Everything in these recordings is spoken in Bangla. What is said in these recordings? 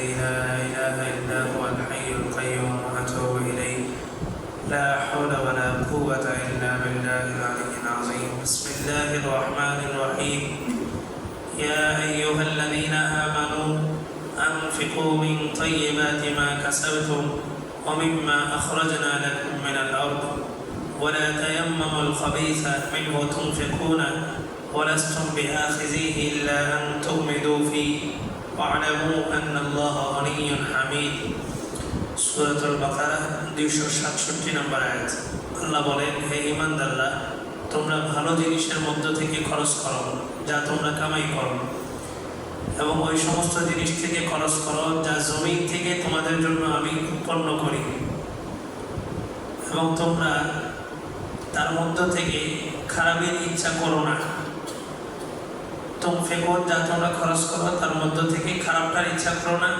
لا إله إلا هو الحي القيوم وأتوب إليه. لا حول ولا قوة إلا بالله العلي العظيم. بسم الله الرحمن الرحيم. يا أيها الذين آمنوا أنفقوا من طيبات ما كسبتم ومما أخرجنا لكم من الأرض. ولا تيمموا الخبيث منه تنفقون ولستم بآخذيه إلا أن تغمدوا فيه. واعلموا أن الله غني حميد سورة البقرة দুইশো সাতষট্টি নম্বর আয়াত আল্লাহ বলেন হে ইমানদাররা তোমরা ভালো জিনিসের মধ্য থেকে খরচ করো যা তোমরা কামাই করো এবং ওই সমস্ত জিনিস থেকে খরচ করো যা জমি থেকে তোমাদের জন্য আমি উৎপন্ন করি এবং তোমরা তার মধ্য থেকে খারাপের ইচ্ছা করো না তোম ফেকর যা তোমরা খরচ করো, তার মধ্য থেকে খারাপটার ইচ্ছা করো না।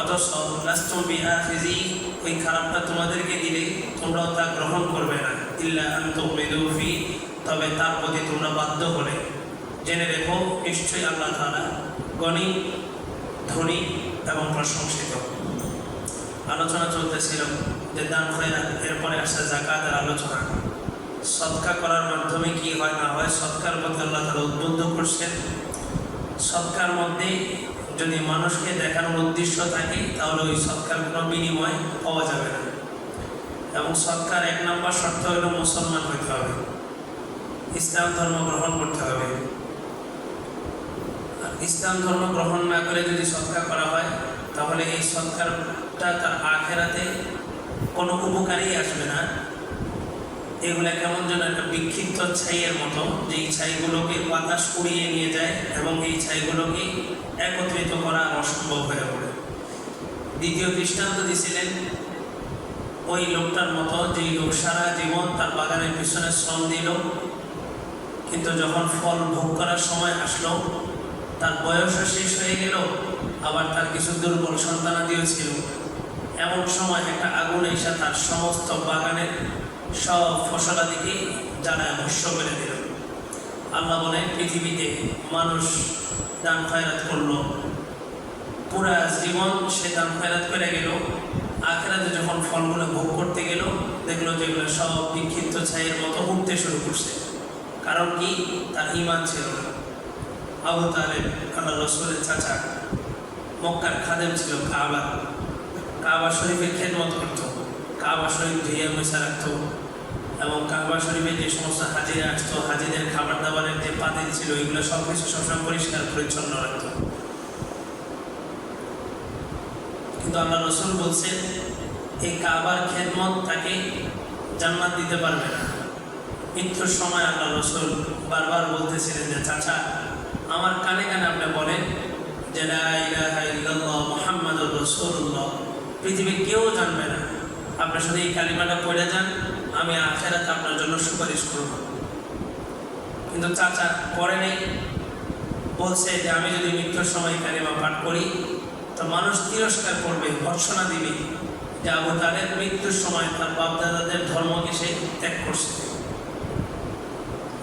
অথচ লাস্তুম বিআখিজি, ওই খারাপটা তোমাদেরকে দিলে তোমরাও তা গ্রহণ করবে না। ইল্লা আনতুম মিদুফি তবে তার প্রতি তোমরা বাধ্য হলে। জেনে রেখো, নিশ্চয়ই আল্লাহ তাআলা গণী, ধনী এবং প্রশংসিত। আলোচনা চলতেছিল, যে দান খয়রাত এরপরে আসছে জাকাতের আলোচনা। সৎকা করার মাধ্যমে কি হয়, না হয়, সৎকার প্রতি আল্লাহ তারা উদ্বুদ্ধ করছেন। সৎকার মধ্যে যদি মানুষকে দেখানোর উদ্দেশ্য থাকে, তাহলে ওই সৎকার কোনো বিনিময় পাওয়া যাবে না। এবং সৎকার এক নম্বর শর্ত হলো মুসলমান হইতে হবে। ইসলাম ধর্ম গ্রহণ করতে হবে। ইসলাম ধর্ম গ্রহণ না করে যদি সৎকার করা হয়, তাহলে এই সৎকারটা তার আখেরাতে কোনো উপকারই আসবে না। এগুলো কেমন যেন একটা বিক্ষিপ্ত ছাইয়ের মতো যে এই ছাইগুলোকে বাতাস উড়িয়ে নিয়ে যায় এবং এই ছাইগুলোকে একত্রিত করা অসম্ভব হয়ে পড়ে দ্বিতীয় দৃষ্টান্ত দিয়েছিলেন ওই লোকটার মতো যেই লোক সারা জীবন তার বাগানের পিছনে শ্রম দিল, কিন্তু যখন ফল ভোগ করার সময় আসলো, তার বয়সও শেষ হয়ে গেল, আবার তার কিছু দুর্বল সন্তানাদিও ছিল। এমন সময় একটা আগুন এসে তার সমস্ত বাগানের সব ফসলাদিকে জ্বালায় ভস্য করে দিল। আল্লাহ বলেন পৃথিবীতে মানুষ দান খয়রাত করল। পুরা জীবন সে দান খয়রাত করে গেল। আখেরাতে যখন ফলগুলো ভোগ করতে গেল, দেখল যেগুলো সব বিক্ষিপ্ত ছাইয়ের মতো উঠতে শুরু করছে। কারণ কি? তার ইমান ছিল না। আবু তালেব আল্লাহ রসুলের চাচা, মক্কার খাদেম ছিল কাবা। কাবা শরীফের খেদমত করত। কাবা শরীফ ধুয়ে মেশা রাখতো এবং কাবা শরীফে যে সমস্ত হাজিরা আসতো, হাজিদের খাবার দাবারের যে পাতিল ছিল, এগুলো সব কিছু সবসময় পরিষ্কার, পরিচ্ছন্ন রাখতো। কিন্তু আল্লাহ রসুল বলছেন এই কাবার খেদমত তাকে জান্নাত দিতে পারবে না। মৃত্যুর সময় আল্লাহ রসুল বারবার বলতেছিলেন যে, চাচা, আমার কানে কানে আপনি বলেন যে মোহাম্মদ রসুল্লাহ পৃথিবীর কেউ জানবে না। আপনি শুধু এই কালিমাটা পড়ে যান, আমি আখেরাতে আপনার জন্য সুপারিশ করব। কিন্তু চাচা পরে নেই। বলছে যে আমি যদি মৃত্যুর সময় কালিমা পাঠ করি, তো মানুষ তিরস্কার করবে ভর্সনা দিবে যে আবু তাদের মৃত্যুর সময় তার বাপদাদাদের ধর্মকে সে ত্যাগ করছে।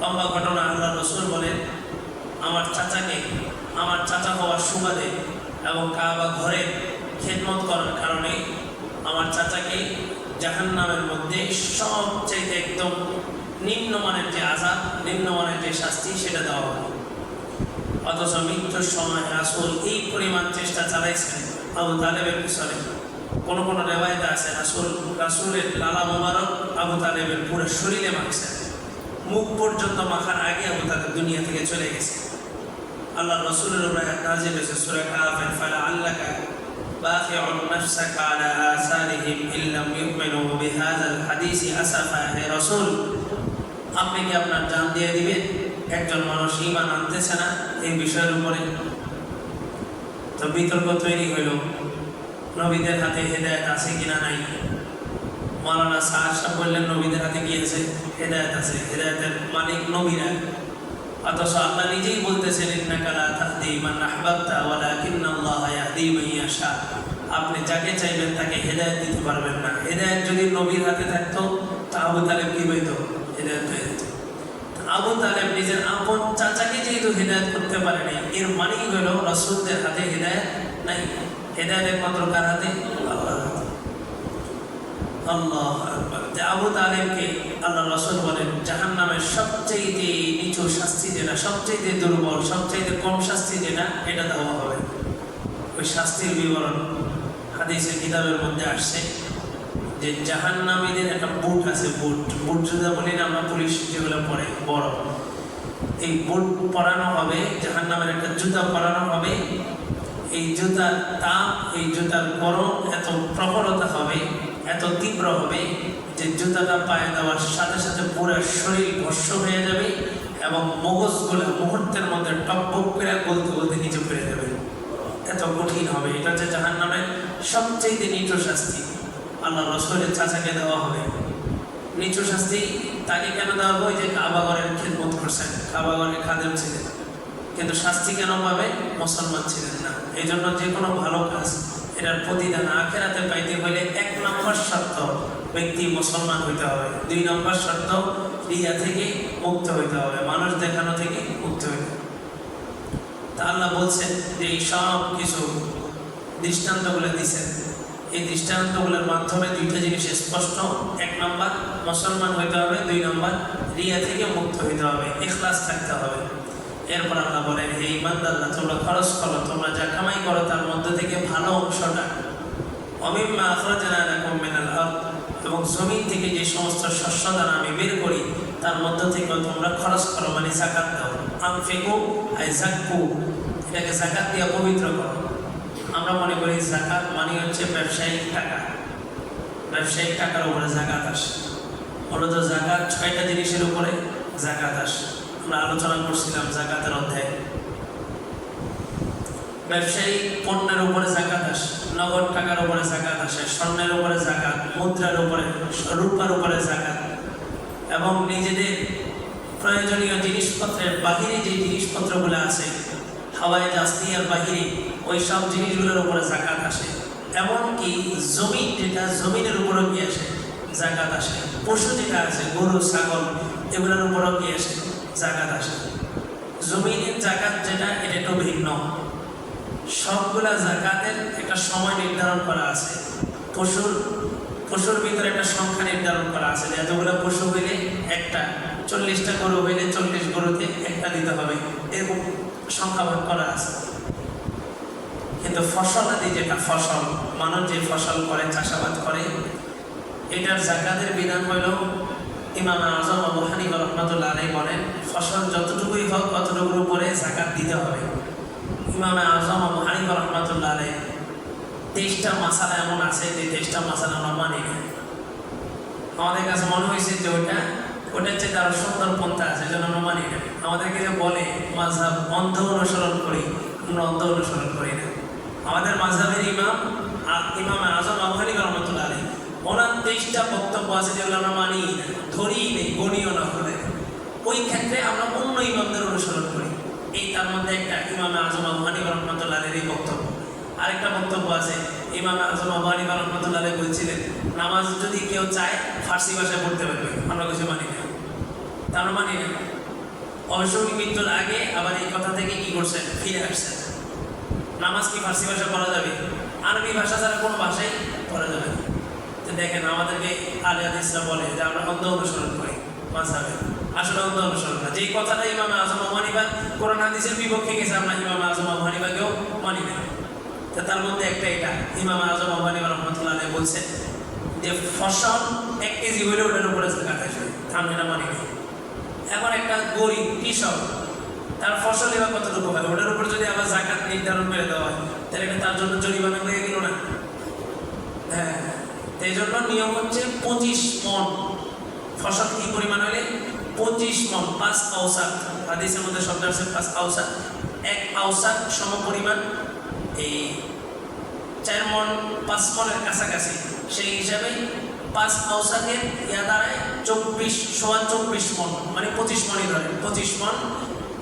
লম্বা ঘটনা, আল্লাহ রসুল বলেন, আমার চাচাকে, আমার চাচা হওয়ার সুবাদে এবং কাবা ঘরে খেদমত করার কারণে আমার চাচাকে জাহান নামের মধ্যে সবচাইতে একদম নিম্নমানের যে আজাদ নিম্নমানের যে শাস্তি, সেটা দেওয়া হবে অথচ মৃত্যুর সময় রাসুল এই পরিমাণ চেষ্টা চালাইছেন আবু তালেবের পিছনে। কোন কোন রেওয়ায়তে আছে, রাসুল, রাসুলের লালা মোবারক আবু তালেবের পুরো শরীরে মাখছেন মুখ পর্যন্ত মাখার আগে আবু তালেব দুনিয়া থেকে চলে গেছে। আল্লাহ রসুলের উপরে নাজিল হয়েছে, সূরা কাফের ফালা আল্লাকা باخع نفسك على آثارهم إن لم يؤمنوا بهذا الحديث أسفا হে রসুল আপনি কি আপনার জান দিয়ে দিবেন একজন মানুষ ইমান আনতেছে না এই বিষয়ের উপরে তো বিতর্ক তৈরি হইল নবীদের হাতে হেদায়ত আছে কিনা নাই মালানা শাহ সাহেব বললেন নবীদের হাতে কি আছে হেদায়ত আছে হেদায়তের মালিক নবীরা অথচ আল্লাহ নিজেই বলতেছেন আপনি যাকে চাইবেন তাকে হেদায়েত দিতে পারবেন না। হেদায়েত যদি নবীর হাতে থাকতো তা আবু তালেব কি হইতো? হেদায়েত হয়ে যেত। আবু তালেব নিজের আপন চাচাকে যেহেতু হেদায়েত করতে পারেনি, এর মানেই হলো রসুলদের হাতে হেদায়েত নাই। হেদায়ত একমাত্র কার হাতে? আল্লাহ আবু তালেবকে আল্লাহ রসুল বলেন জাহান নামের সবচেয়ে নিচু শাস্তি যেটা সবচেয়ে দুর্বল সবচেয়ে কম শাস্তি যেটা, এটা দেওয়া হবে। ওই শাস্তির বিবরণ হাদিসের কিতাবের মধ্যে আসছে যে জাহান নামীদের একটা বুট আছে, বুট। বুট জুদা বলি না, আমরা পুলিশ যেগুলো পরে বড়। এই বুট পরানো হবে জাহান নামের একটা জুতা পরানো হবে। এই জুতার তাপ, এই জুতার গরম এত প্রখরতা হবে তীব্র হবে যে জুতাটা পায়ে দেওয়ার সাথে সাথে পুরো শরীর ভস্য হয়ে যাবে এবং মগজগুলো মুহূর্তের মধ্যে টকবক করে গলতে গলতে নিচে ফিরে যাবে। এত কঠিন হবে, এটা হচ্ছে জাহান নামের সবচেয়ে নিচু শাস্তি। আল্লাহ রসুলের চাচাকে দেওয়া হবে। নিচু শাস্তি তাকে কেন দেওয়া হবে? যে কাবাগরের খেদমত করছেন। কাবাগরের খাদেম ছিলেন। কিন্তু শাস্তি কেন পাবে? মুসলমান ছিলেন না। এই জন্য যে কোনো ভালো কাজ এটার প্রতিদান আখেরাতে পাইতে হলে এক নম্বর শর্ত, ব্যক্তি মুসলমান হইতে হবে। দুই নম্বর শর্ত রিয়া থেকে মুক্ত হইতে হবে, মানুষ দেখানো থেকে মুক্ত হইতে হবে। তা আল্লাহ বলছেন যে এই সব কিছু দৃষ্টান্তগুলো দিছেন। এই দৃষ্টান্তগুলোর মাধ্যমে দুইটা জিনিস স্পষ্ট। এক নম্বর, মুসলমান হইতে হবে, দুই নম্বর রিয়া থেকে মুক্ত হইতে হবে, এখলাস থাকতে হবে। এরপর আল্লাহ বলেন, হে ইমানদাল্লাহ তোমরা খরচ করো, তোমরা যা কামাই করো, তার মধ্যে থেকে ভালো অংশটা অমিম্মা আখরাজানা লাকুম মিনাল আরদ, এবং জমিন থেকে যে সমস্ত শস্য দ্বারা আমি বের করি, তার মধ্য থেকে তোমরা খরচ করো মানে জাকাত দাও। আনফিকু আই জাক্কু এটাকে জাকাত দিয়ে পবিত্র করো। আমরা মনে করি জাকাত মানে হচ্ছে ব্যবসায়িক টাকা। ব্যবসায়িক টাকার উপরে জাকাত আসে। মূলত জাকাত ছয়টা জিনিসের উপরে জাকাত আসে। আমরা আলোচনা করছিলাম জাকাতের অধ্যায়ে। ব্যবসায়িক পণ্যের উপরে জাকাত আসে, নগদ টাকার উপরে জাকাত আসে, স্বর্ণের উপরে জাকাত, মুদ্রার উপরে, রূপার উপরে জাকাত। এবং নিজেদের প্রয়োজনীয় জিনিসপত্রের বাহিরে যে জিনিসপত্রগুলো আছে, হাওয়ায় জাস্তি আর বাহিরে, ওই সব জিনিসগুলোর উপরে জাকাত আসে। এমনকি জমি যেটা, জমিনের উপরও কি আসে? জাকাত আসে। পশু যেটা আছে, গরু, ছাগল, এগুলোর উপরও কি আসে? জাকাত আসে। জমিনের জাকাত যেটা, এটা একটু ভিন্ন। সবগুলা জাকাতের একটা সময় নির্ধারণ করা আছে। পশুর পশুর ভিতরে একটা সংখ্যা নির্ধারণ করা আছে এতগুলো পশু হইলে একটা, চল্লিশটা গরু হইলে চল্লিশ গরুতে একটা দিতে হবে, এরকম সংখ্যা ভাগ করা আছে। কিন্তু ফসল আদি যেটা, ফসল, মানুষ যে ফসল করে, চাষাবাদ করে, এটার জাকাতের বিধান হইল ইমাম আজম আবু হানিফা রহমতুল্লাহ আলাই বলেন, ফসল যতটুকুই হোক ততটুকুর উপরে জাকাত দিতে হবে। ইমাম আজম আবু হানিফা রহমতুল্লাহ আলাই তেইশটা মাসালা এমন আছে যে তেইশটা মাসালা আমরা মানি না। আমাদের কাছে মনে হয়েছে যে ওইটা ওটার চেয়ে আরও সুন্দর পন্থা আছে যেন আমরা মানি না। আমাদেরকে যে বলে মাঝহাব অন্ধ অনুসরণ করি, আমরা অন্ধ অনুসরণ করি না। আমাদের মাঝহাবের ইমাম ইমাম আজম আবু হানিফা রহমতুল্লাহ আলাই ওনার তেইশটা বক্তব্য আছে যেগুলো আমরা মানি ধরি নেই গণীয় না হলে ওই ক্ষেত্রে আমরা অন্য ইমামদের অনুসরণ করি। এই তার মধ্যে একটা ইমামে আজম আবু হানিফা রহমতুল্লাহ এই বক্তব্য। আরেকটা বক্তব্য আছে, ইমাম আজম আবু রহমতুল্লাহ বলছিলেন নামাজ যদি কেউ চায়, ফার্সি ভাষায় পড়তে পারবে। আমরা কিছু মানি না। তা আমরা মানি না অবশ্য মৃত্যুর আগে আবার এই কথা থেকে কি করছেন? ফিরে আসছেন। নামাজ কি ফার্সি ভাষা পড়া যাবে? আরবি ভাষা ছাড়া কোনো ভাষাই পড়া যাবে না। দেখেন আমাদেরকে আলী হাদিসরা বলে যে আমরা অন্ধ অনুসরণ করি। মাঝহাবে আসলে অন্ধ অনুসরণ না। যেই কথাটা ইমাম আজম হানিফা কোরআন হাদিসের বিপক্ষে গেছে, আমরা ইমাম আজম হানিফাকেও মানি না। তো তার মধ্যে একটা এটা, ইমাম আজম হানিফা রহমতুল্লাহ বলছেন যে, ফসল এক কেজি হইলে ওটার উপরে কাটা আমি এটা মানি না এখন একটা গরিব কৃষক, তার ফসল এবার কতটুকু হয় ওটার উপর যদি আবার জাকাত নির্ধারণ করে দেওয়া হয়, তাহলে এটা তার জন্য জরিমানা হয়ে গেল না? হ্যাঁ। এই নিয়ম হচ্ছে পঁচিশ মন। ফসল কি পরিমাণ হলে? পঁচিশ মন, পাঁচ আউসাক হাদিসের মধ্যে শব্দ আছে, পাঁচ আউসাক এক আউসাক সম পরিমাণ, এই চার মন, পাঁচ মনের কাছাকাছি। সেই হিসাবে পাঁচ আউসাকের ইয়া দাঁড়ায় চব্বিশ, সোয়া চব্বিশ মন মানে পঁচিশ মনই ধরে পঁচিশ মন,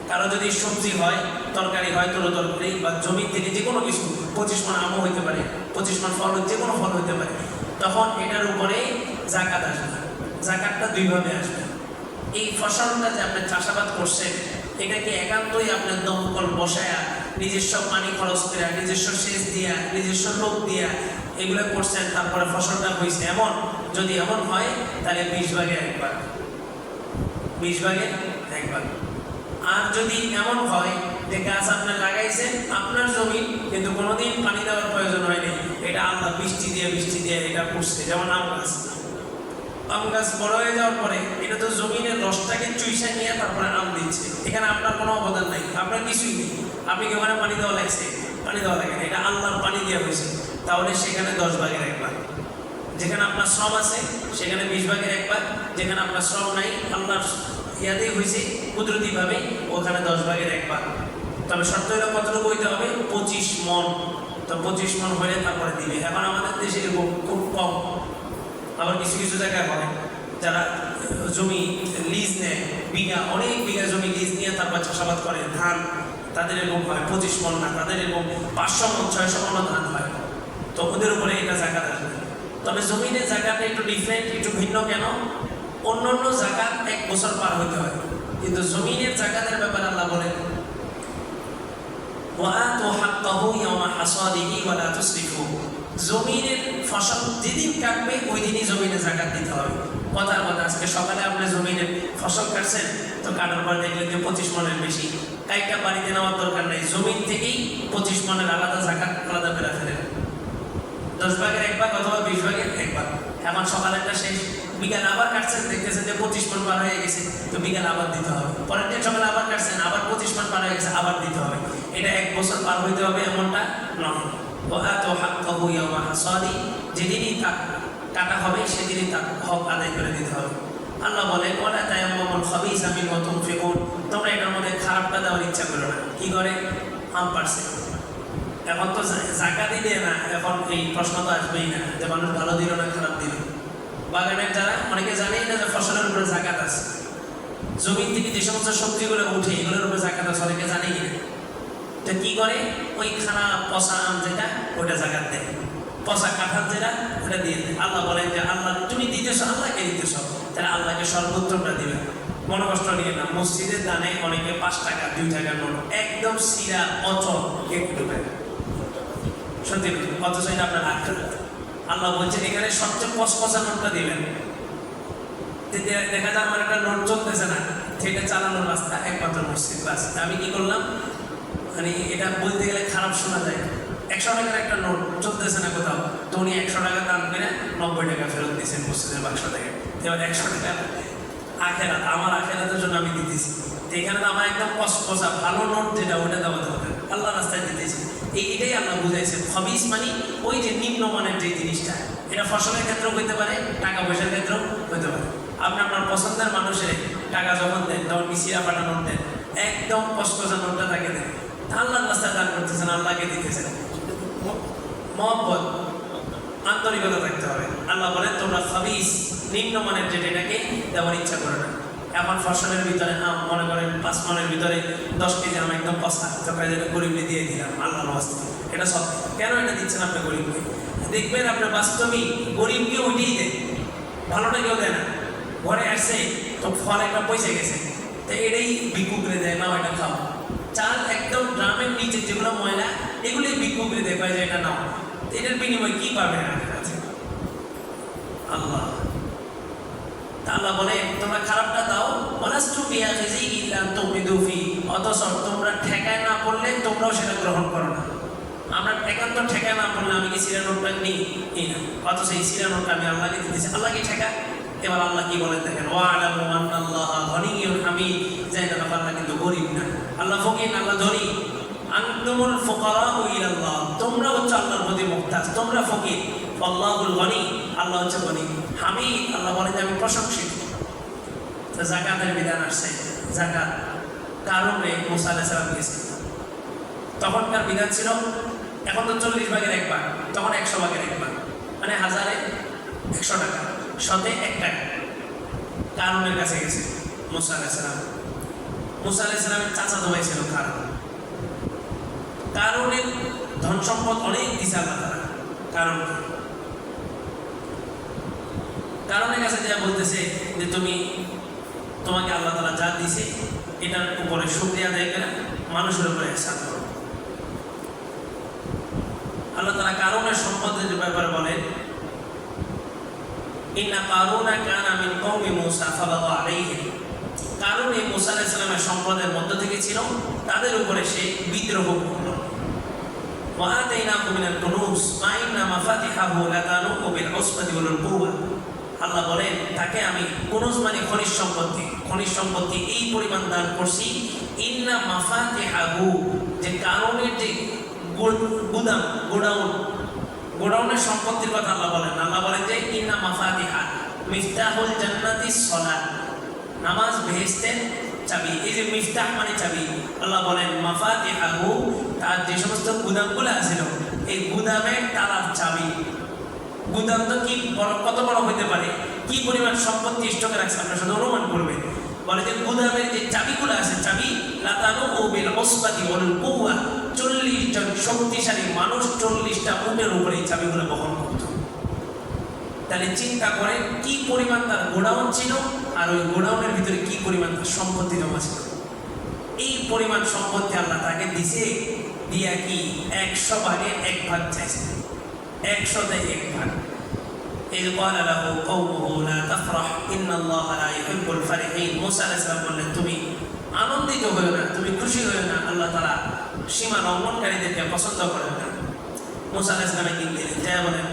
কারও যদি সবজি হয়, তরকারি হয়, তরু তরকারি বা জমি থেকে যে কোনো কিছু, পঁচিশ মন আমও হইতে পারে, পঁচিশ মন ফল যে কোনো ফল হইতে পারে। তখন এটার উপরে জাকাত আসবে। জাকাতটা দুইভাবে আসবে। এই ফসলটা যে আপনি চাষাবাদ করছেন, এটাকে একান্তই আপনার দমকল বসায়া, নিজস্ব পানি খরচ করে নিজস্ব সেচ দিয়া, নিজস্ব লোক দিয়া এগুলো করছেন, তারপরে ফসলটা হয়েছে এমন। যদি এমন হয়, তাহলে বিশ ভাগে একবার বিশ ভাগে একবার আর যদি এমন হয়, যে গাছ আপনার লাগাইছেন, আপনার জমি কিন্তু কোনোদিন পানি দেওয়ার প্রয়োজন হয়নি এটা আল্লাহ বৃষ্টি দিয়ে বৃষ্টি দিয়ে এটা করছে। যেমন আম গাছ। আম গাছ বড় হয়ে যাওয়ার পরে এটা তো জমিনের রসটাকে চুইসা নিয়ে তারপরে আম দিচ্ছে। এখানে আপনার কোনো অবদান নাই। আপনার কিছুই নেই। আপনি কি ওখানে পানি দেওয়া লাগছে? পানি দেওয়া লাগে না। এটা আল্লাহর পানি দেওয়া হয়েছে। তাহলে সেখানে দশ ভাগের একবার যেখানে আপনার শ্রম আছে, সেখানে বিশ ভাগের একবার যেখানে আপনার শ্রম নাই, আল্লাহর ইয়াতে হয়েছে কুদরতিভাবে ওখানে দশ ভাগের একবার তবে শর্ত হলো কতটুকু হইতে হবে? পঁচিশ মন তো পঁচিশ মন হলে তারপরে দিবে। এখন আমাদের দেশে এরকম খুব কম। আবার কিছু কিছু জায়গায় হয়, যারা জমি লিজ নেয়, বিঘা, অনেক বিঘা জমি লিজ নিয়ে তারপর চাষাবাদ করে, ধান, তাদের এরকম হয়, পঁচিশ মন না, তাদের এরকম পাঁচশো মন, ছয়শো মন ধান হয়। তো ওদের উপরে এটা জায়গা আসবে তবে জমিনের জায়গাটা একটু ডিফারেন্ট একটু ভিন্ন কেন? অন্য অন্য জায়গা এক বছর পার হতে হয়। কিন্তু জমিনের জায়গাদের ব্যাপারে আল্লাহ বলেন وآتوا حقه يوم حصاده ولا تسرفوا জমিনের ফসল যেদিন কাটবে ওই দিনই জমিনে জাকাত দিতে হবে কথার কথা আজকে সকালে আপনি জমিনের ফসল কাটছেন তো কাটার পর দেখলেন যে পঁচিশ মনের বেশি কাইটা বাড়িতে নেওয়ার দরকার নেই জমিন থেকেই পঁচিশ মনের আলাদা জাকাত আলাদা বেড়া ফেলেন দশ ভাগের এক ভাগ অথবা বিশ ভাগের এক ভাগ এখন সকালেরটা শেষ বিকাল আবার কাটছেন দেখতেছেন যে পঁচিশ মন পার হয়ে গেছে, তো বিকাল আবার দিতে হবে। পরের দিন সকালে আবার কাটছেন আবার পঁচিশ মন পার হয়ে গেছে, আবার দিতে হবে। এটা এক বছর পার হইতে হবে, এমনটা নয়। যেদিনই তা, কাটা হবে, সেদিনই তার হক আদায় করে দিতে হবে। আল্লাহ বলে ওলা তাই মমন খবিস আমি নতুন ফেকুন তোমরা এটার মধ্যে খারাপটা দেওয়ার ইচ্ছা করো না। কি করে? আম পারছে। এখন তো জাকা দিলে না। এখন এই প্রশ্ন তো আসবেই না, যে মানুষ ভালো দিল না খারাপ দিল। বাগানের যারা অনেকে জানেই না যে ফসলের উপরে জাকাত আছে। জমিন থেকে যে সমস্ত সবজিগুলো উঠে, এগুলোর উপরে জাকাত আছে, অনেকে জানেই না তো কি করে? ওই খানা পচা আম যেটা, ওইটা জাকাত দেয়। পচা কাঁঠাল যেটা ওটা দিয়ে দেয়। আল্লাহ বলেন যে, আল্লাহ, তুমি দিতেছ, আল্লাহকে দিতেছ। তাহলে আল্লাহকে সর্বোত্তমটা দিবে। মনে কষ্ট নিয়ে না? মসজিদের দানে অনেকে পাঁচ টাকা, দুই টাকা নোট, একদম সিরা অচল একটু সত্যি অথচ এটা আপনার আখেরাত আল্লাহ বলছেন, এখানে সবচেয়ে কসকসা নোটটা দিবেন। দেখা যায় আমার একটা নোট চলতেছে না। সেটা চালানোর রাস্তা, একমাত্র মসজিদ বাস আমি কি করলাম? মানে এটা বলতে গেলে খারাপ শোনা যায়। একশো টাকার একটা নোট চলতেছে না কোথাও। তো উনি একশো টাকা দাম করে নব্বই টাকা ফেরত দিয়েছেন মসজিদের বাক্স থেকে। এবার একশো টাকা আখেরাত, আমার আখেরাতের জন্য আমি দিতেছি। এখানে তো আমার একদম কসকসা ভালো নোট যেটা, ওটা দেওয়া হবে আল্লাহ রাস্তায় দিতেছি। এই এটাই আল্লাহ বুঝাইছে খবিস মানে ওই যে নিম্নমানের যে জিনিসটা। এটা ফসলের ক্ষেত্রেও হইতে পারে টাকা পয়সার ক্ষেত্রেও হইতে পারে। আপনি আপনার পছন্দের মানুষের টাকা যখন দেন তখন পাটা নোট দেন, একদম কসকসা নোটটা তাকে দেন। আল্লাহর রাস্তায় দান করতেছেন, আল্লাহকে দিতেছেন। মহব্বত, আন্তরিকতা থাকতে হবে। আল্লাহ বলেন, তোমরা খবিস নিম্নমানের যেটা এটাকে দেওয়ার ইচ্ছা করে না। এখন ফসলের ভিতরে আম মনে করেন পাঁচ মনের ভিতরে দশ কেজি আম একদম পচা তোকে যেটা গরিবকে দিয়ে দিলাম, আল্লাহর বাস্তে এটা সব। কেন এটা দিচ্ছেন আপনি গরিবকে? দেখবেন আপনার বাস্তবিক গরিবকে ওইটাই দেয়। ভালোটা কেউ দেয় না। ঘরে আসছে, তো ফল একটা পয়সা গেছে। তো এটাই ভিক্ষুকরে দেয় না এটা খাও। চাল একদম ড্রামের নিচে যেগুলো ময়লা এগুলি ভিক্ষুকরে দেয় যে এটা নাও। এটার বিনিময়ে কি পাবে আপনার কাছে? আল্লাহ। আল্লাহ বলে, তোমরা খারাপটা দাও ওয়ালাস্তু বিয়া খিজি ইল্লা তুমিদু ফি অথচ তোমরা ঠেকায় না পড়লে তোমরাও সেটা গ্রহণ করো না। আমরা একান্ত ঠেকায় না পড়লে আমি কি সিরা নোটটা নিই? না। অথচ এই সিরা নোটটা আমি আল্লাহকে দিতেছি। আল্লাহকে ঠেকা? এবার আল্লাহ কি বলেন দেখেন ওয়া আলামু আন্নাল্লাহ গনিয়্যুন হামিদ যাই না আল্লাহ কিন্তু গরিব না। আল্লাহ ফকির, আল্লাহ ধনী। আনতুমুল ফুকারাউ ইলাল্লাহ। তোমরা হচ্ছে আল্লাহর প্রতি মুক্তাজ, তোমরা ফকির। আল্লাহুল গনি, আল্লাহ হচ্ছে গনি। হামিদ আল্লাহ বলেন আমি প্রশংসিত। জাকাতের বিধান আসছে। জাকাত কারণে মুসা আলাইহিস সালাম গেছে তখনকার বিধান ছিল, এখন তো চল্লিশ ভাগের এক ভাগ, তখন একশো ভাগের এক ভাগ। মানে হাজারে একশো টাকা, শতে এক টাকা। কারণের কাছে গেছে? মুসা আলাইসালাম মুসা আলাইসালামের চাচা দোয়াই ছিল কারণ কারণের ধন সম্পদ অনেক দিছে আল্লাহ তারা কারণ কারণের কাছে যা বলতেছে যে তুমি তোমাকে আল্লাহ তালা যা দিছে এটার উপরে শুক্রিয়া দেয় করে মানুষের উপরে একসাথ করো আল্লাহ তারা কারণের সম্পদের ব্যাপারে বলেন ইন্না কারুনা কানা মিন কওমি মূসা ফাবাগা আলাইহিম কারণ এই মুসা আলাইহিস সালামের সম্পদের মধ্য থেকে ছিল তাদের উপরে সে বিদ্রোহ করল وآتيناه من الكنوز ما إن مفاتحه لتنوء بالعصبة أولي القوة আল্লাহ বলেন, তাকে আমি কুনুজ মানে খনিজ সম্পত্তি খনিজ সম্পত্তি এই পরিমাণ দান করছি। ইন্না মাফাতিহাহু, যে কারণের যে গুদাম, গোডাউন, গোডাউনের সম্পত্তির কথা আল্লাহ বলেন। আল্লাহ বলেন যে, ইন্না মাফাতিহা, মিফতাহুল জান্নাতি সলাত। নামাজ বেহেস্তের চাবি, এই যে মিফতাহ মানে চাবি। আল্লাহ বলেন, মাফাতিহাহু, তার যে সমস্ত গুদামগুলো আছিল, এই গুদামের তালার চাবি। গুদাম তো কি কত বড় হতে পারে? কি পরিমাণ সম্পত্তি স্টকে রাখছে? আপনার শুধু অনুমান করবেন। বলে যে গুদামের যে চাবিগুলো আছে, চাবি লাতানো ও বিল ওসবাতি ওল কৌয়া চল্লিশ জন শক্তিশালী মানুষ চল্লিশটা উটের উপরে এই চাবিগুলো বহন করত। তাহলে চিন্তা করে, কি পরিমাণ তার গোডাউন ছিল আর ওই গোডাউনের ভিতরে কি পরিমাণ তার সম্পত্তি জমা ছিল? এই পরিমাণ সম্পত্তি আল্লাহ তাকে দিছে, দিয়া কি একশো ভাগে এক ভাগ চাইছে। একশোতে এক ভাগ إذ قال له قومه لا تفرح إن الله لا يحب الفرحين موسى عليه السلام বললেন তুমি আনন্দিত হয়েও না তুমি খুশি হয়েও না আল্লাহ তারা সীমা লঙ্ঘনকারীদেরকে পছন্দ করেন না মুসা আলাইহিস সালামের দিক দিলেন যা বলেন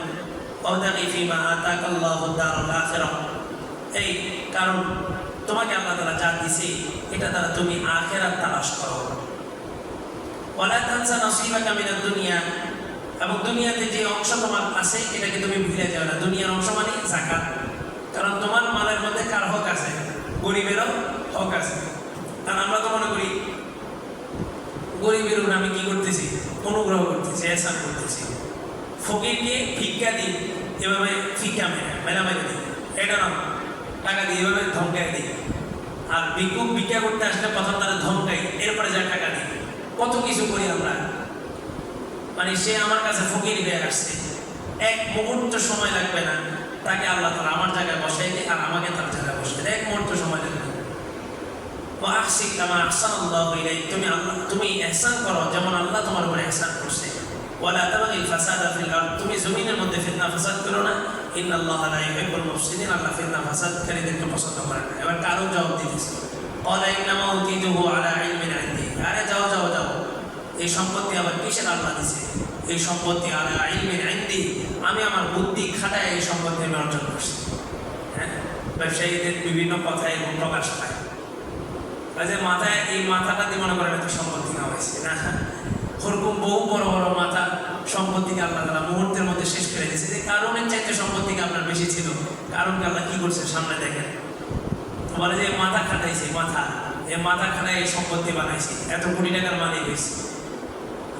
অবদাকি ফিমা আতাক আল্লাহ দারুল আখিরাহ এই কারণ তোমাকে আল্লাহ তাআলা যা দিছে এটা দ্বারা তুমি আখিরাত তালাশ করো ওয়ালা তানসা নসিবাকা মিনাদ দুনিয়া এবং দুনিয়াতে যে অংশ তোমার আছে, এটাকে তুমি ভুলে যাও না। দুনিয়ার অংশ মানে জাকাত কারণ তোমার মালের মধ্যে কার হক আছে? গরিবেরও হক আছে। কারণ আমরা তো মনে করি, গরিবের উপর আমি কি করতেছি? অনুগ্রহ করতেছি এসান করতেছি। ফকিরকে ভিক্ষা দিই, এভাবে ভিক্ষা মেরে, মেলা মেরে দিই। এটা না, টাকা দিই এভাবে ধমকাই দিই। আর ভিক্ষুক ভিক্ষা করতে আসলে প্রথম তারা ধমকাই এরপরে যা টাকা দিই। কত কিছু করি আমরা। মানে সে আমার কাছে ফকির হয়ে আসছে এক মুহূর্ত সময় লাগবে না তাকে আল্লাহ তালা আমার জায়গায় বসাই দেয় আর আমাকে তার জায়গায় বসাই দেয় এক মুহূর্ত সময় লাগবে না وأحسن كما أحسن الله إليك তুমি আল্লাহ তুমি ইহসান করো যেমন আল্লাহ তোমার উপর ইহসান করছে ولا تبغي الفساد في الأرض তুমি জমিনের মধ্যে ফিতনা ফাসাদ করো না ইন আল্লাহ লা ইউহিব্বুল মুফসিদিন আল্লাহ ফিতনা ফাসাদকারীদেরকে পছন্দ করে না এবার কারো জবাব দিতেছে قال إنما أوتيته على علم عندي আরে যাও যাও যাও এই সম্পত্তি আবার কিসের আল্লাহ দিছে। এই সম্পত্তি আলা ইলমিন ইনদি আমি আমার বুদ্ধি খাটায় এই সম্পত্তি আমি অর্জন করছি। হ্যাঁ? ব্যবসায়ীদের বিভিন্ন কথায় এবং প্রকাশ পায়। কাজে মাথায়, এই মাথাটা দিয়ে মনে করেন একটা সম্পত্তি নেওয়া হয়েছে, না? ওরকম বহু বড় বড় মাথা সম্পত্তিকে আল্লাহ তালা মুহূর্তের মধ্যে শেষ করে দিয়েছে। যে কারণের চাইতে সম্পত্তিকে আপনার বেশি ছিল। কারণকে আল্লাহ কি করছে? সামনে দেখেন। বলে যে মাথা খাটাইছে মাথা, এই মাথা খাটাই এই সম্পত্তি বানাইছে। এত কোটি টাকার মালিক হয়েছে।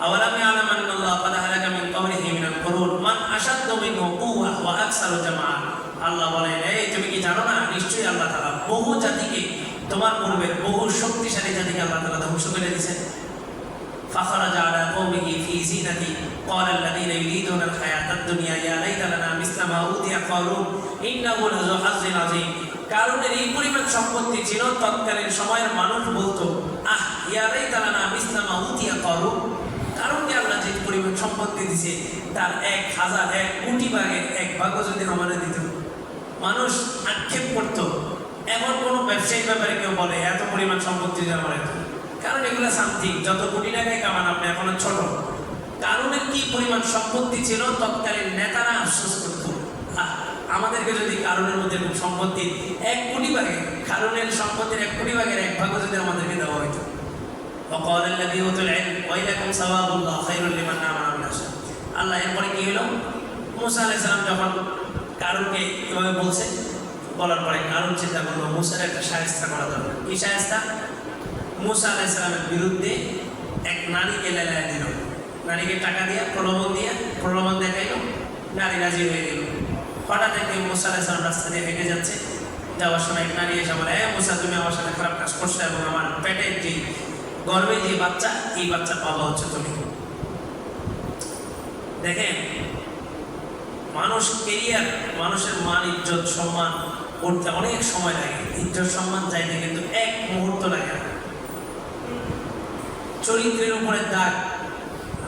أولم يعلم أن الله قد أهلك من قبله من القرون من أشد منه قوة وأكثر جماعة আল্লাহ বলেন এই তুমি কি জানো না নিশ্চয়ই আল্লাহ তাআলা বহু জাতিকে তোমার পূর্বে বহু শক্তিশালী জাতিকে আল্লাহ তাআলা ধ্বংস করে দিয়েছেন فخرج على قومه في زينته قال الذين يريدون الحياة الدنيا يا ليت لنا مثل ما أوتي قارون إنه لذو حظ عظيم কারণের এই পরিমাণ সম্পত্তি ছিল তৎকালীন সময়ের মানুষ বলতো আহ ইয়া লাইতা লানা মিসলা মা উতিয়া করুন কারণ আল্লাহ যে পরিমাণ সম্পত্তি দিছে তার এক হাজার, এক কোটি ভাগের এক ভাগও যদি আমাদের দিত। মানুষ আক্ষেপ করতো, এমন কোনো ব্যবসায়িক ব্যাপারে কেউ বলে, এত পরিমাণ সম্পত্তি যদি আমার। কারণ এগুলো সামথিং যত কোটি টাকায় কামান আপনি, এখনও ছোট। কারণে কি পরিমাণ সম্পত্তি ছিল তৎকালীন নেতারা আফসোস করত। আমাদেরকে যদি কারণের মধ্যে সম্পত্তি এক কোটি ভাগে, কারণের সম্পত্তির এক কোটি ভাগের এক ভাগও যদি আমাদেরকে দেওয়া হইতো وقال الذي اوتوا العلم ويلكم ثواب الله خير لمن امن بالله আল্লাহ এরপরে কি হলো মুসা আলাইহিস সালাম যখন কারণকে এভাবে বলছে বলার পরে কারণ চিন্তা করলো মুসার একটা সাহেস্তা করা দরকার কি সাহেস্তা মুসা আলাইহিস সালামের বিরুদ্ধে এক নারীকে লেলায় দিল নারীকে টাকা দিয়া প্রলোভন দিয়া প্রলোভন দেখাইল নারী রাজি হয়ে গেল হঠাৎ একদিন মুসা আলাইহিস সালাম রাস্তা দিয়ে হেঁটে যাচ্ছে যাওয়ার সময় এক নারী এসে বলে হ্যাঁ মুসা তুমি আমার সাথে খারাপ কাজ করছো এবং আমার পেটের যে গর্বে যে বাচ্চা, এই বাচ্চার বাবা হচ্ছে তুমি দেখেন, মানুষ কেরিয়ার মানুষের মান, ইজ্জত, সম্মান করতে অনেক সময় লাগে। ইজ্জত, সম্মান চাইতে কিন্তু এক মুহূর্ত লাগে না। চরিত্রের উপরে দাগ।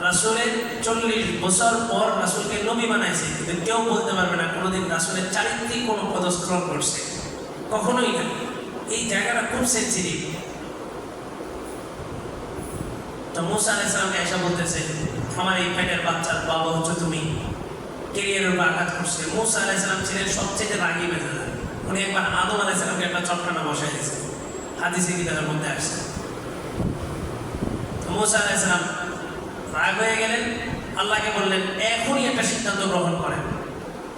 রাসুলের চল্লিশ বছর পর রাসুলকে নবী বানাইছে, কিন্তু কেউ বলতে পারবে না, কোনোদিন রাসুলের চারিত্রিক কোনো পদস্খলন করছে। কখনোই না। এই জায়গাটা খুব সেন্সিটিভ তো মুসা আলাইসালামকে এসে বলতেছে, আমার এই পেটের বাচ্চার বাবা হচ্ছে তুমি। কেরিয়ারের উপর আঘাত করছে। মুসা আলাইসালাম ছিলেন সবচেয়ে রাগি বেঁধে উনি একবার আদম আলাইসালামকে একটা চটকানা বসাই দিয়েছে। হাদিসে কিতাবের মধ্যে আসছে। মুসা আলাইসালাম রাগ হয়ে গেলেন। আল্লাহকে বললেন, এখনই একটা সিদ্ধান্ত গ্রহণ করেন।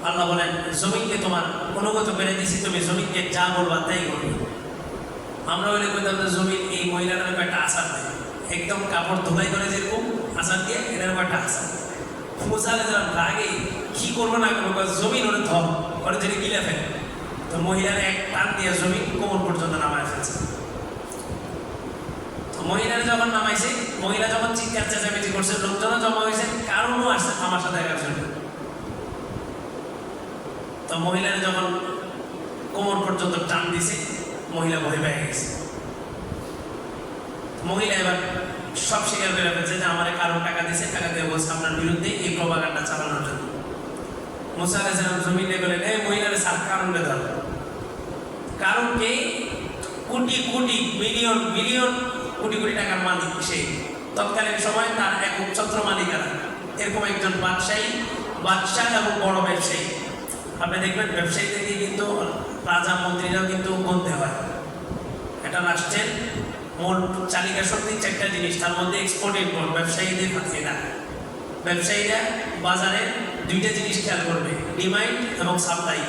আল্লাহ বলেন, জমিনকে তোমার অনুগত করে দিছি, তুমি জমিনকে যা বলবা তাই করবে। আমরা বলে কইতাম যে জমিন এই মহিলাটার একটা আশা দেয়। একদম কাপড় ধোলাই করে যেরকম আশা দিয়ে এটার একটা আশা মুসালে যারা রাগে কি করব না করব? জমিন ওরে ধর ওরে যদি গিলে ফেলে। তো মহিলার এক টান দিয়ে জমিন কোমর পর্যন্ত নামায় ফেলছে। তো মহিলার যখন নামাইছে, মহিলা যখন চিৎকার, চেঁচামেচি করছে, লোকজনও জমা হয়েছে, কারণও আসছে তামাশা দেখার জন্য। তো মহিলার যখন কোমর পর্যন্ত টান দিছে, মহিলা ভয় পেয়ে গেছে। মহিলা এবার সব স্বীকার করে ফেলছে যে আমার কারণ টাকা দিছে, টাকা দিয়ে বলছে আপনার বিরুদ্ধে এই প্রবাগানটা চালানোর জন্য। মুসা আলাইসালাম জমিনে বলেন এই মহিলার সাত কারণ ধর কারণ কে? কোটি কোটি মিলিয়ন মিলিয়ন কোটি কোটি টাকার মালিক সে। তৎকালীন সময় তার এক ছত্র মালিকারা এরকম একজন বাদশাহী, বাদশাহ এবং বড় ব্যবসায়ী। আপনি দেখবেন ব্যবসায়ী থেকে কিন্তু, রাজা মন্ত্রীরাও কিন্তু গনতে হয়। একটা রাষ্ট্রের মোট চালিকা শক্তি চারটা জিনিস। তার মধ্যে এক্সপোর্ট ইম্পোর্ট ব্যবসায়ীদের হাতে না ব্যবসায়ীরা বাজারে দুইটা জিনিস খেয়াল করবে ডিমান্ড এবং সাপ্লাই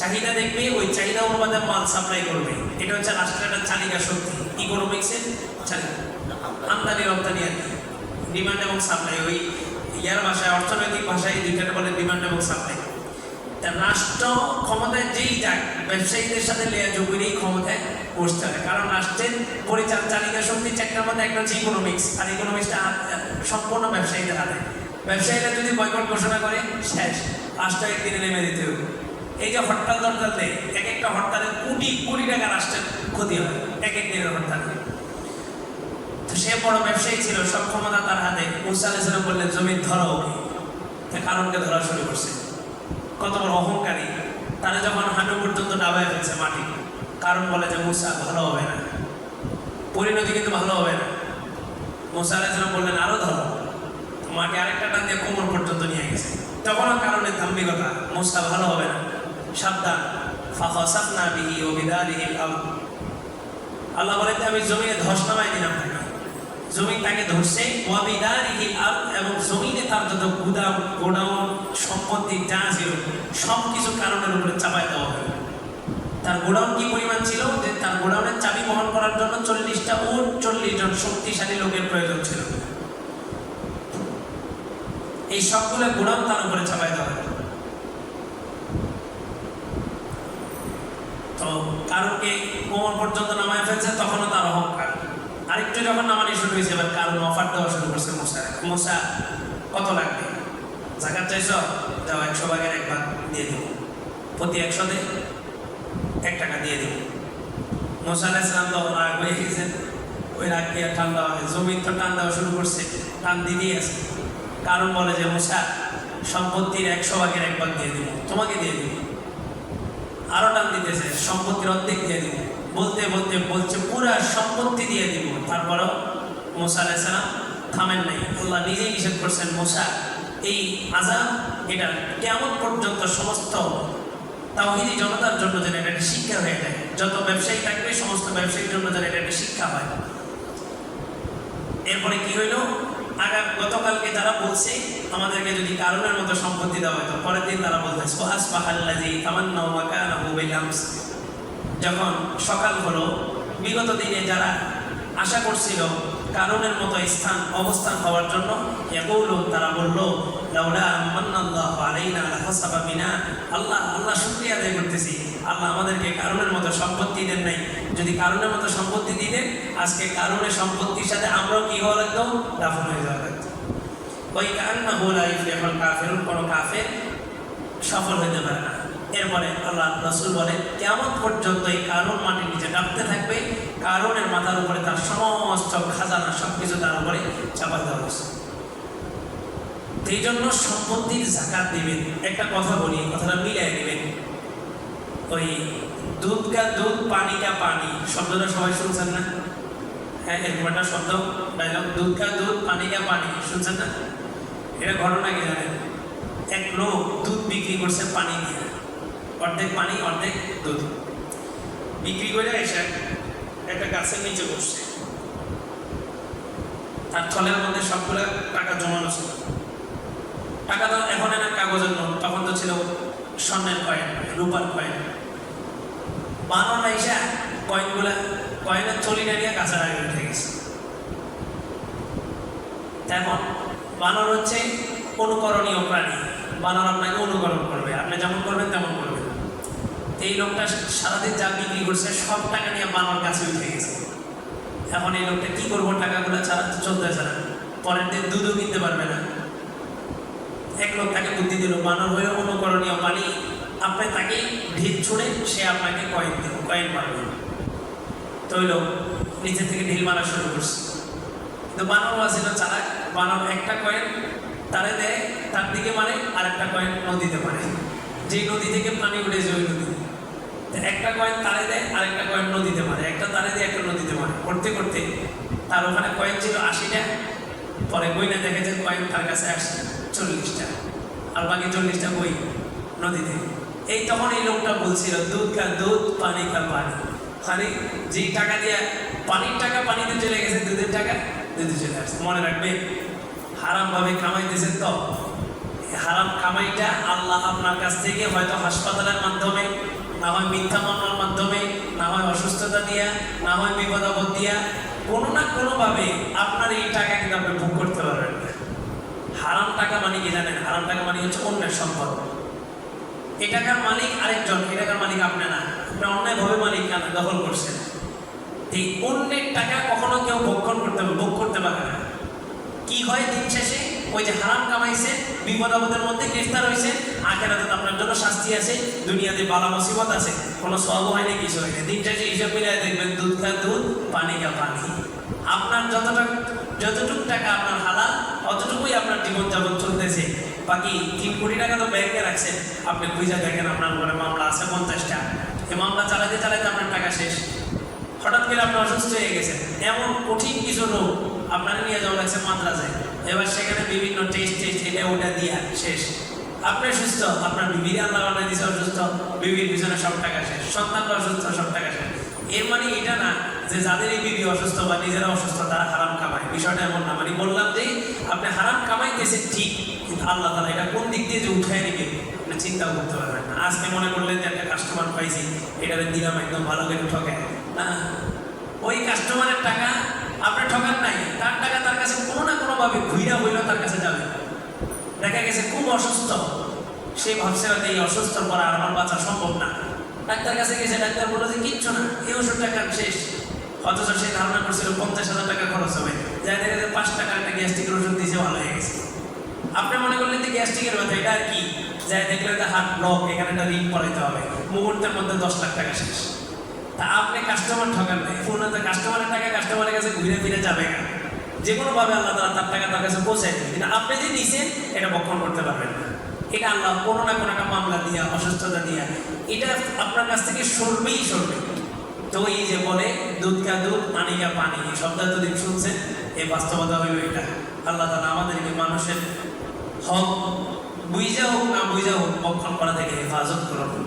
চাহিদা দেখবে, ওই চাহিদা অনুপাতে মাল সাপ্লাই করবে। এটা হচ্ছে রাষ্ট্রের একটা চালিকা শক্তি ইকোনমিক্সের আমদানি, রপ্তানি আর কি। ডিমান্ড এবং সাপ্লাই ওই ইয়ার ভাষায়, অর্থনৈতিক ভাষায় দুইটাকে বলে ডিমান্ড এবং সাপ্লাই রাষ্ট্র ক্ষমতায় যেই যাক, ব্যবসায়ীদের সাথে লেয়া যোগেরই ক্ষমতায় হয় কারণ রাষ্ট্রের পরিচাল চালিকা শক্তি চারটার মধ্যে একটা হচ্ছে ইকোনমিক্স আর ইকোনমিক্সটা সম্পূর্ণ ব্যবসায়ীদের হাতে। ব্যবসায়ীরা যদি বয়কট ঘোষণা করে, শেষ। রাষ্ট্র একদিনে নেমে দিতে হবে। এই যে হরতাল দরতাল দেয় এক একটা হরতালে কোটি কোটি টাকা রাষ্ট্রের ক্ষতি হয় এক এক দিনের হরতালে। তো সে বড় ব্যবসায়ী ছিল, সব ক্ষমতা তার হাতে। মুসা আলাইসালাম বললেন জমি ধরো তা কারণকে ধরা শুরু করছে। কত বড় অহংকারী। তারা যখন হাঁটু পর্যন্ত ডাবায় ফেলছে মাটি। কারণ বলে যে মুসা ভালো হবে না। পরিণতি কিন্তু ভালো হবে না। মুসা আলাইসালাম বললেন, আরও ধরো। মাটি আরেকটা টান দিয়ে কোমর পর্যন্ত নিয়ে গেছে। তখনও কারণের ধাম্বিকতা মুসা ভালো হবে না। সাবধান। ফাফাসাফনা বিহি ও বিদারিহি আল আল্লাহ বলেন, আমি জমিনে ধস নামাই দিলাম তাকে। জমি তাকে ধরছে ওয়াবিদারিহি আল এবং জমিনে তার যত গুদাম, গোডাউন, সম্পত্তি যা ছিল সব কিছু কারণের উপরে চাপাই দেওয়া হবে তার গোডাউন কি পরিমাণ ছিল? যে তার গোডাউনের চাবি বহন করার জন্য চল্লিশটা উট, চল্লিশ জন শক্তিশালী লোকের প্রয়োজন ছিল। এই সবগুলো গোডাউন তার উপরে চাপাই দেওয়া তো কারণকে কোমর পর্যন্ত নামায় ফেলছে, তখনও তার অহংকার। আরেকটু যখন নামানি শুরু হয়েছে, এবার কারণ অফার দেওয়া শুরু করছে মশা মশা, কত লাগবে? জাকাত চাইছ? যাও একশো ভাগের এক ভাগ দিয়ে দিব। প্রতি একশো দে। এক টাকা দিয়ে দিব। মশা আলাইসলাম তো রাগ হয়ে গেছেন ওই রাগ দিয়ে দেওয়া হয় জমিন তো দেওয়া শুরু করছে। টান দিতেই আছে। কারণ বলে যে মশা সম্পত্তির একশো ভাগের এক ভাগ দিয়ে দিব। তোমাকে দিয়ে দিব। আরও টান দিতেছে। সম্পত্তির অর্ধেক দিয়ে দিব। বলতে বলতে, বলছে, পুরা সম্পত্তি দিয়ে দিব। তারপরেও মোসা আলাইসালাম থামেন নাই। আল্লাহ নিজেই নিষেধ করছেন, মোসা, এই আজাব এটা কেমন পর্যন্ত সমস্ত তাওহিদি জনতার জন্য যেন এটা একটা শিক্ষা হয়ে যায়। যত ব্যবসায়ী থাকবে, সমস্ত ব্যবসায়ীর জন্য যেন এটা একটা শিক্ষা হয়। এরপরে কি হইল? আগাম গতকালকে তারা বলছে, আমাদেরকে যদি কারণের মতো সম্পত্তি দেওয়া হতো পরের দিন তারা বলতে সোহাস পাহাল্লাজি তামান্না বিল যখন সকাল হলো, বিগত দিনে যারা আশা করছিল কারণের মতো স্থান, অবস্থান হওয়ার জন্য ইয়াকুলু তারা বলল, লাউলা মান্নাল্লাহু আলাইনা লাহাসাবা বিনা আল্লাহ আল্লাহ শুকরিয়া আদায় করতেছি। আল্লাহ আমাদেরকে কারণের মতো সম্পত্তি দেন নাই। যদি কারণের মতো সম্পত্তি দিতেন আজকে কারণের সম্পত্তির সাথে আমরাও কি হওয়া লাগতো? দাফন হয়ে যাওয়া লাগতো। ওই কান্না হোলা ইফলেহল কাফেরুন, কোনো কাফের সফল হতে পারে না। এরপরে আল্লাহ রসুল বলে কেমন পর্যন্ত এই কারণ মাটির নিচে ডাকতে থাকবে। কারণের মাথার উপরে তার সমস্ত খাজানা সব কিছু তার উপরে চাপা দেওয়া হয়েছে। এই জন্য সম্পত্তির জাকাত দিবেন। একটা কথা বলি, কথাটা মিলাই দিবেন। ওই দুধ কা দুধ, পানি কা পানি, শব্দটা সবাই শুনছেন না? হ্যাঁ একটা শব্দ? ডায়লগ দুধ কা দুধ, পানি কা পানি, শুনছেন না? এটা ঘটনা কি জানেন? এক লোক দুধ বিক্রি করছে পানি দিয়ে। অর্ধেক পানি, অর্ধেক দুধ। বিক্রি করে এসে একটা গাছের নিচে বসছে। তার থলের মধ্যে সবগুলো টাকা জমানো ছিল। টাকা তো এখন না কাগজের নোট, তখন তো ছিল স্বর্ণের কয়েন রূপার কয়েন বানর এসে কয়েনগুলা কয়েনের থলিটা নিয়ে গাছের আগে উঠে গেছে। তেমন, বানর হচ্ছে অনুকরণীয় প্রাণী। বানর আপনাকে অনুকরণ করবে, আপনি যেমন করবেন তেমন করবেন। এই লোকটা সারাদিন যা বিক্রি করছে, সব টাকা নিয়ে বানর কাছে উঠে গেছে। এখন এই লোকটা কি করব? টাকাগুলো ছাড়া তো চলতেছে না। পরের দিন দুধও কিনতে পারবে না। এক লোক তাকে বুদ্ধি দিল, বানর হয়ে অনুকরণীয় পানি আপনি তাকে ঢিল ছুড়ে সে আপনাকে কয়েন দেবে কয়েন মারবে তো ওই লোক নিচে থেকে ঢিল মারা শুরু করছে। কিন্তু বানর ছিল চালাক। বানর একটা কয়েন তারে দেয়, তার দিকে মারে আর একটা কয়েন নদীতে মারে। যেই নদী থেকে পানি উঠে উঠেছে ওই নদী তো একটা কয়েন তারে দেয় আর একটা কয়েন নদীতে মারে। একটা তারে দেয় একটা নদীতে মারে। করতে করতে তার ওখানে কয়েন ছিল আশিটা। পরে বইনে দেখে যে কয়েন তার কাছে আসছে চল্লিশটা। আর বাকি চল্লিশটা বই নদীতে। এই তখন এই লোকটা বলছিল, দুধ কা দুধ, পানি কা পানি। মানে যেই টাকা দিয়ে পানির টাকা পানিতে চলে গেছে, দুধের টাকা দুধে চলে আসছে মনে রাখবে, হারামভাবে কামাইতেছেন তো? হারাম কামাইটা আল্লাহ আপনার কাছ থেকে হয়তো হাসপাতালের মাধ্যমে না হয় মিথ্যা মামলার মাধ্যমে, না হয় অসুস্থতা দিয়া, না হয় বিপদ আপদ দিয়া, কোনো না কোনোভাবে আপনার এই টাকা কিন্তু আপনি ভোগ করতে পারবেন না। হারাম টাকা মানে কি জানেন? হারাম টাকা মানে হচ্ছে অন্যের সম্পদ। এ টাকার মালিক আরেকজন, এ টাকার মালিক আপনি না। আপনি অন্যায়ভাবে মালিক দখল করছেন। এই অন্যের টাকা কখনো কেউ ভক্ষণ করতে ভোগ করতে পারে না। কি হয় দিন শেষে? ওই যে হারাম কামাইছে, বিপদ আপদের মধ্যে গ্রেফতার হয়েছে আখেরাতে আপনার জন্য শাস্তি আছে, দুনিয়াতে বালা মুসিবত আছে, কোনো সব হয় না কিছু হয় না দিন শেষে হিসাব মিলিয়ে দেখবেন, দুধ খা দুধ, পানি খা পানি। আপনার যতটা যতটুকু টাকা আপনার হালাল, অতটুকুই আপনার জীবনযাপন চলতেছে। বাকি তিন কোটি টাকা তো ব্যাংকে রাখছেন আপনি বুঝা দেখেন আপনার ঘরে মামলা আছে পঞ্চাশটা। এই মামলা চালাতে চালাতে আপনার টাকা শেষ। হঠাৎ করে আপনি অসুস্থ হয়ে গেছেন। এমন কঠিন কিছু রোগ আপনার নিয়ে যাওয়া লাগছে মাদ্রাসে এবার সেখানে বিভিন্ন টেস্ট টেস্ট এটা ওটা দিয়া শেষ। আপনি সুস্থ, আপনার বিবির আল্লাহ বানাই দিছে অসুস্থ, বিবির পিছনে সব টাকা শেষ। সন্তানরা অসুস্থ, সব টাকা শেষ। এর মানে এটা না যে যাদের এই বিবি অসুস্থ বা নিজেরা অসুস্থ, তারা হারাম কামায়। বিষয়টা এমন না। মানে বললাম যে, আপনি হারাম কামাই কামাইতেছেন ঠিক, কিন্তু আল্লাহ তালা এটা কোন দিক দিয়ে যে উঠায় নিবে আপনি চিন্তা করতে পারবেন না। আজকে মনে করলেন যে একটা কাস্টমার পাইছি এটা দিলাম, একদম ভালো করে ঠকে না, ওই কাস্টমারের টাকা আপনি ঠকান নাই তার টাকা তার কাছে কোনো না কোনোভাবে ঘুইরা হইলেও তার কাছে যাবে দেখা গেছে খুব অসুস্থ। সে ভাবছে হয়তো এই অসুস্থ আর আমার বাঁচা সম্ভব না। ডাক্তার কাছে গেছে, ডাক্তার বলল যে কিচ্ছু না, এই ওষুধ টাকা শেষ। অথচ সে ধারণা করছিল পঞ্চাশ হাজার টাকা খরচ হবে। যাই দেখা যায় পাঁচ টাকার একটা গ্যাস্ট্রিকের ওষুধ দিয়েছে, ভালো হয়ে গেছে। আপনি মনে করলেন যে গ্যাস্ট্রিকের ব্যথা এটা আর কি? যাই দেখলেন যে হাত ব্লক, এখানে একটা রিং পড়াইতে হবে। মুহূর্তের মধ্যে দশ লাখ টাকা শেষ। তা আপনি কাস্টমার ঠকান নেই ফোনে কাস্টমারের টাকা কাস্টমারের কাছে ঘুরে ফিরে যাবে না যে কোনো ভাবে আল্লাহ তালা তার টাকা তার কাছে পৌঁছায় দেবে। কিন্তু আপনি যে নিছেন এটা বক্ষণ করতে পারবেন না। এটা আল্লাহ কোনো না কোনো একটা মামলা দিয়া, অসুস্থতা দিয়া, এটা আপনার কাছ থেকে সরবেই সরবে। তো এই যে বলে, দুধ কা দুধ, পানি কা পানি, এই শব্দ এতদিন শুনছেন এই বাস্তবতা হইল এটা। আল্লাহ তালা আমাদেরকে মানুষের হক বুঝা হোক না বুঝা হোক, বক্ষণ করা থেকে হেফাজত করুন।